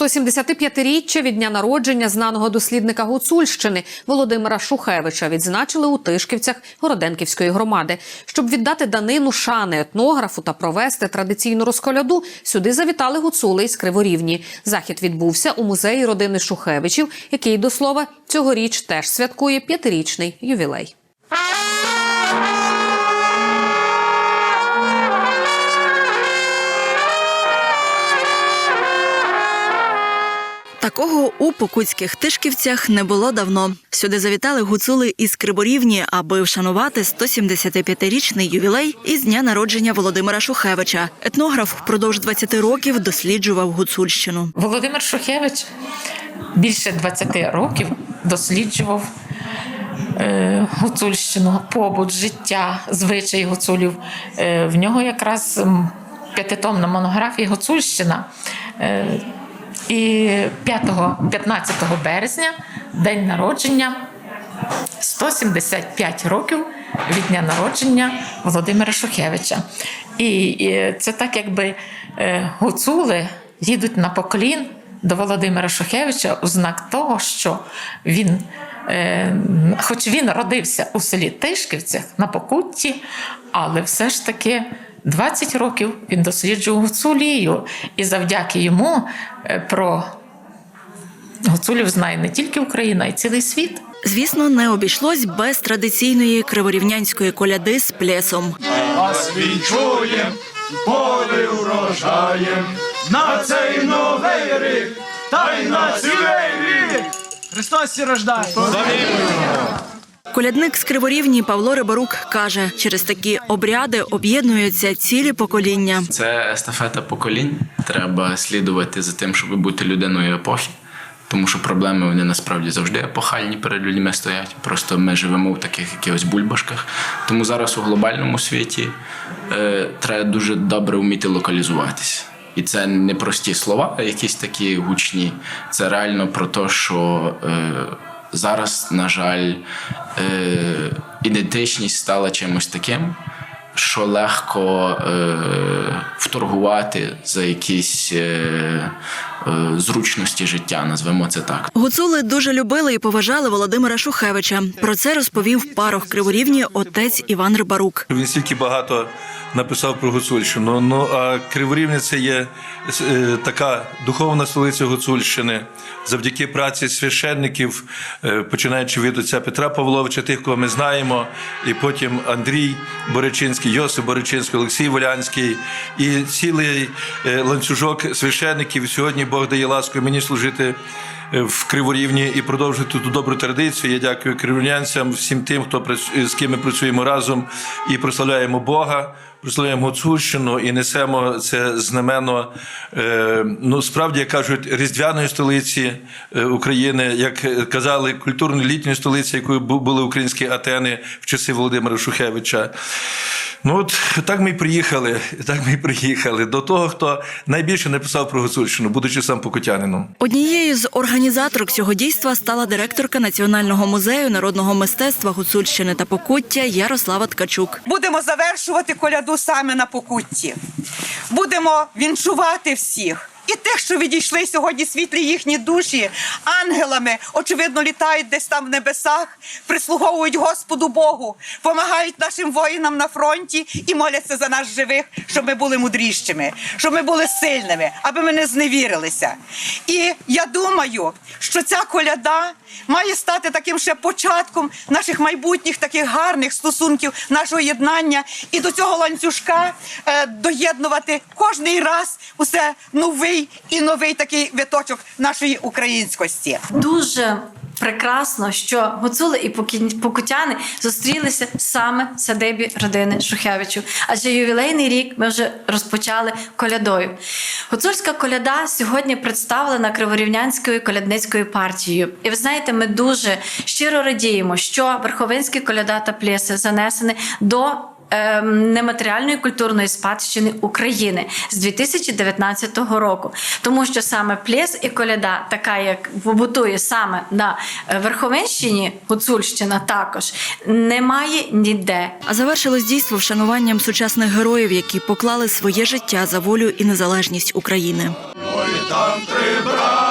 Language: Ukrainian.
175-річчя від дня народження знаного дослідника Гуцульщини Володимира Шухевича відзначили у Тишківцях Городенківської громади. Щоб віддати данину шани етнографу та провести традиційну розколяду, сюди завітали гуцули із Криворівні. Захід відбувся у музеї родини Шухевичів, який до слова цьогоріч теж святкує п'ятирічний ювілей. Такого у покутських тишківцях не було давно. Сюди завітали гуцули із Криборівні, аби вшанувати 175-річний ювілей із дня народження Володимира Шухевича. Етнограф впродовж 20 років досліджував гуцульщину. Володимир Шухевич більше 20 років досліджував е, гуцульщину, побут, життя, звичаї гуцулів. Е, в нього якраз п'ятитомна монографія Гуцульщина. І 5, 15 березня, день народження, 175 років від дня народження Володимира Шухевича. І, і це так, якби е, гуцули їдуть на поклін до Володимира Шухевича у знак того, що він, е, хоч він родився у селі Тишківцях на Покутті, але все ж таки 20 років він досліджував гуцулію, і завдяки йому е, про гуцулів знає не тільки Україна, а й цілий світ. Звісно, не обійшлось без традиційної криворівнянської коляди з плесом. Вас вінчуєм, поле урожаєм, на цей новий рік, та й на цілий рік. Христос рождає. Колядник з Криворівні Павло Рибарук каже, через такі обряди об'єднуються цілі покоління. Це естафета поколінь. Треба слідувати за тим, щоб бути людиною епохи. Тому що проблеми вони насправді завжди епохальні перед людьми стоять. Просто ми живемо в таких якихось бульбашках. Тому зараз у глобальному світі е, треба дуже добре вміти локалізуватися. І це не прості слова, якісь такі гучні. Це реально про те, що е, зараз, на жаль, е, ідентичність стала чимось таким, що легко е, вторгувати за якісь е, зручності життя, назвемо це так. Гуцули дуже любили і поважали Володимира Шухевича. Про це розповів парох Криворівні отець Іван Рибарук. Він стільки багато написав про Гуцульщину. Ну а Криворівня це є е, така духовна столиця Гуцульщини. Завдяки праці священників, е, починаючи від отця Петра Павловича, тих, кого ми знаємо, і потім Андрій Боричинський, Йосип Боричинський, Олексій Волянський і цілий е, ланцюжок священників. Сьогодні Бог дає ласку мені служити в Криворівні і продовжити ту добру традицію. Я дякую криворівнянцям, всім тим, хто з ким ми працюємо разом і прославляємо Бога. Прославляємо Гуцульщину і несемо це знамено, е, ну справді як кажуть, різдвяної столиці е, України, як е, казали, культурно-літньої столиці, якою були українські Атени в часи Володимира Шухевича. Ну от так ми й приїхали. Так ми й приїхали до того, хто найбільше написав про Гуцульщину, будучи сам покутянином. Однією з організаторок цього дійства стала директорка Національного музею народного мистецтва Гуцульщини та Покуття Ярослава Ткачук. Будемо завершувати коляду саме на покутті. Будемо вінчувати всіх. І тих, що відійшли сьогодні світлі їхні душі, ангелами, очевидно, літають десь там в небесах, прислуговують Господу Богу, помагають нашим воїнам на фронті і моляться за нас живих, щоб ми були мудрішими, щоб ми були сильними, аби ми не зневірилися. І я думаю, що ця коляда має стати таким ще початком наших майбутніх таких гарних стосунків, нашого єднання і до цього ланцюжка е, доєднувати кожний раз усе новий і новий такий виточок нашої українськості. дуже прекрасно, що гуцули і покутяни зустрілися саме в садибі родини Шухевичів. Адже ювілейний рік ми вже розпочали колядою. Гуцульська коляда сьогодні представлена Криворівнянською колядницькою партією. І ви знаєте, ми дуже щиро радіємо, що Верховинські коляда та плеси занесені до нематеріальної культурної спадщини України з 2019 року, тому що саме плес і коляда, така як побутує саме на Верховенщині, Гуцульщина також немає ніде. А завершилось дійство вшануванням сучасних героїв, які поклали своє життя за волю і незалежність України. Ой, там три брати.